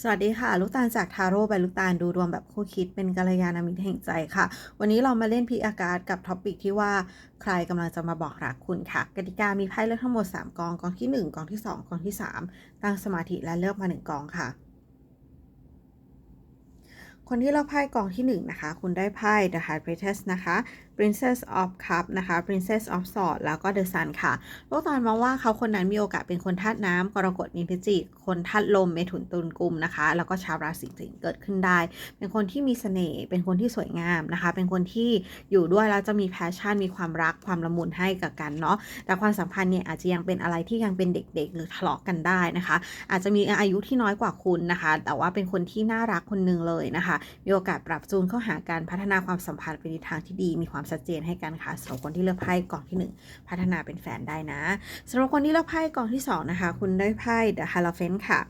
สวัสดีค่ะ ลูกตาลจากทาโร่ใบลูกตาลดูดวงแบบคู่คิดเป็นกัลยาณมิตรแห่งใจค่ะ วันนี้เรามาเล่นพีอากาศกับท็อปิกที่ว่าใครกำลังจะมาบอกรักคุณค่ะ กติกามีไพ่เลือกทั้งหมด 3 กอง กองที่ 1 กองที่ 2 กองที่ 3 ตั้งสมาธิและเลือกมา 1 กองค่ะ คนที่เลือกไพ่กองที่ 1 นะคะ คุณได้ไพ่ The High Priestess นะคะ Princess of Cup นะคะ Princess of Swords แล้วก็ The Sun ค่ะลูกตาลมองว่าเขาคนนั้นมีโอกาสเป็นคนธาตุน้ำกรกฎมีพิจิก คนธาตุลมเมถุนตุลกุมนะคะ แล้วก็ชาวราศีสิงห์เกิดขึ้นได้ เป็นคนที่มีเสน่ห์เป็นคนที่สวยงามนะคะ เป็นคนที่อยู่ด้วยแล้วจะมีแพชชั่นมีความรักความละมุนให้กับกันเนาะแต่ความสัมพันธ์เนี่ยอาจจะยังเป็นอะไรที่ยังเป็นเด็กๆ หรือทะเลาะกันได้นะคะ อาจจะมีอายุที่น้อยกว่าคุณนะคะ แต่ว่าเป็นคนที่น่ารักคนหนึ่งเลยนะคะ มีโอกาสปรับจูนเข้าหาการพัฒนาความสัมพันธ์ไปในทางที่ดีมีความชัดเจนให้กันค่ะสำหรับคนที่เลือกไพ่กล่องที่ 1 พัฒนาเป็นแฟนได้นะสำหรับคนที่เลือกไพ่กล่องที่ 2 นะคะ คุณได้ไพ่ The Hierophant ค่ะ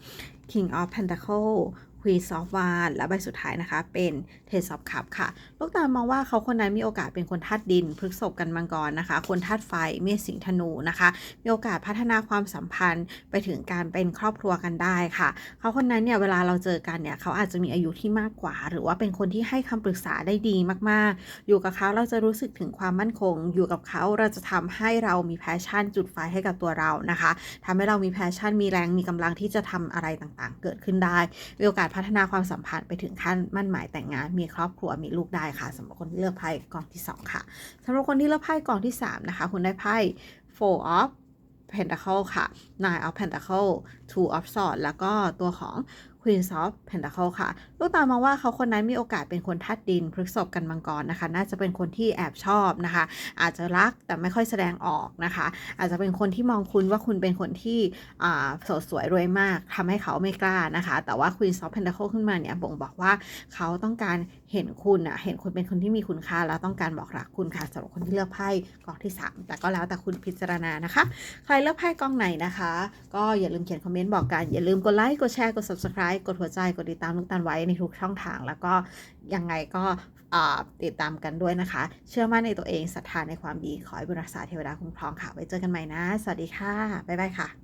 King of Pentacle Queen of Wands และใบสุดท้ายนะคะ เป็น Ten of Cups ค่ะ ลูกตาลมองว่าเขาคนนั้นมีโอกาสเป็นคนธาตุดินพฤกษภกันมังกรนะคะ คนธาตุไฟเมษสิงธนูนะคะ มีโอกาสพัฒนาความสัมพันธ์ไปถึงการเป็นครอบครัวกันได้ค่ะ เขาคนนั้นเนี่ยเวลาเราเจอกันเนี่ยเขาอาจจะมีอายุที่มากกว่า หรือว่าเป็นคนที่ให้คำปรึกษาได้ดีมากๆ อยู่กับเขาเราจะรู้สึกถึงความมั่นคง อยู่กับเขาเราจะทำให้เรามีแพชชั่นจุดไฟให้กับตัวเรานะคะทำให้เรามีแพชชั่นมีแรงมีกำลังที่จะทำอะไรต่างๆ เกิดขึ้นได้มีโอกาสพัฒนาความสัมพันธ์ไปถึงขั้นมั่นหมายแต่งงาน มีครอบครัวมีลูกได้ค่ะสำหรับคนที่เลือกไพ่กองที่สองค่ะสำหรับคนที่เลือกไพ่กองที่สามนะคะ คุณได้ไพ่ four of Pentacle ค่ะ Nine of Pentacle Two of Swords แล้วก็ตัวของ Queen of Pentacle ค่ะ ลูกตามองว่าเขาคนนั้นมีโอกาสเป็นคนธาตุดินพฤกษภกันมังกรนะคะ น่าจะเป็นคนที่แอบชอบนะคะ อาจจะรักแต่ไม่ค่อยแสดงออกนะคะ อาจจะเป็นคนที่มองคุณว่าคุณเป็นคนที่อ่าสดสวยรวยมากทำให้เขาไม่กล้านะคะ แต่ว่า Queen of Pentacle ขึ้นมาเนี่ยบ่งบอกว่าเขาต้องการเห็นคุณอะเห็นคุณเป็นคนที่มีคุณค่าแล้วต้องการบอกรักคุณค่ะสำหรับคนที่เลือกไพ่กองที่ 3 แต่ก็แล้วแต่คุณพิจารณานะคะ ใครเลือกไพ่กองไหนนะคะ ก็อย่าลืมเขียนคอมเมนต์บอกกันอย่าลืมกดไลค์กดแชร์กด subscribe กดหัวใจกดติดตามลูกตาลไว้ในทุกช่องทาง แล้วก็ยังไงก็ติดตามกันด้วยนะคะ เชื่อมั่นในตัวเองศรัทธาในความดีขอให้บุญรักษาเทวดาคุ้มครองค่ะ ไว้เจอกันใหม่นะ สวัสดีค่ะ บ๊ายบายค่ะ